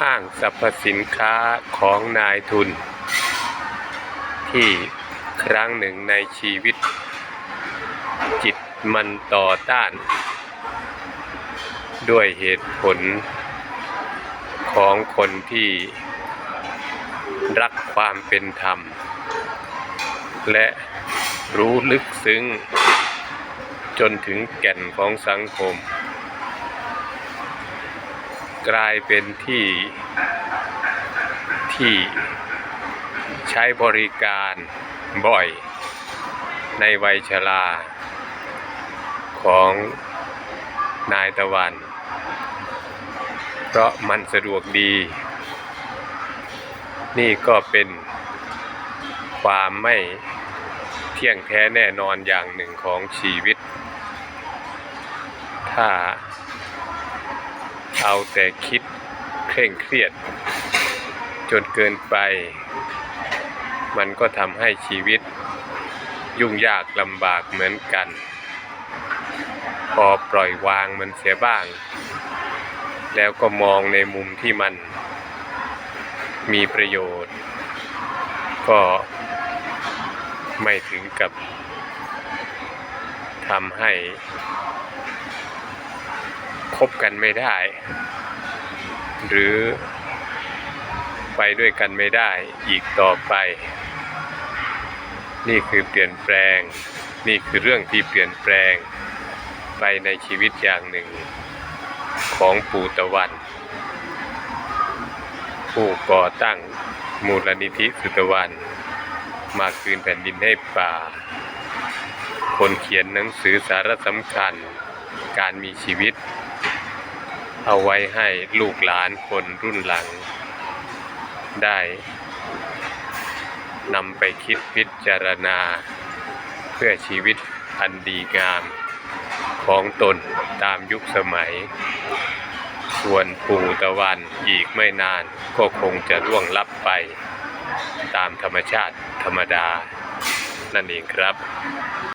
ห้างสรรพสินค้าของนายทุน ที่ครั้งหนึ่งในชีวิต จิตมันต่อต้าน ด้วยเหตุผลของคนที่รักความเป็นธรรม และรู้ลึกซึ้งจนถึงแก่นของสังคม กลายเป็นที่ที่ใช้บริการบ่อยในวัยชราของนายตะวัน เพราะมันสะดวกดี นี่ก็เป็นความไม่เที่ยงแท้แน่นอนอย่างหนึ่งของชีวิต ถ้า เอาแต่คิดเคร่งเครียด จนเกินไป มันก็ทำให้ชีวิต ยุ่งยากลำบากเหมือนกัน พอปล่อยวางมันเสียบ้าง แล้วก็มองในมุมที่มัน มีประโยชน์ ก็ไม่ถึงกับทำให้ คบกันไม่ได้ หรือไปด้วยกันไม่ได้อีกต่อไป นี่คือเปลี่ยนแปลง นี่คือเรื่องที่เปลี่ยนแปลงไปในชีวิตอย่างหนึ่ง ของปู่ตะวัน ผู้ก่อตั้งมูลนิธิสุตะวัน มาคืนแผ่นดินให้ป่า คนเขียนหนังสือสาระสำคัญ การมีชีวิต เอาไว้ให้ลูกหลานคนรุ่นหลัง ได้นำไปคิดพิจารณา เพื่อชีวิตอันดีงามของตนตามยุคสมัย ส่วนปู่ตะวันอีกไม่นานก็คงจะร่วงลับไป ตามธรรมชาติธรรมดา นั่นเองครับ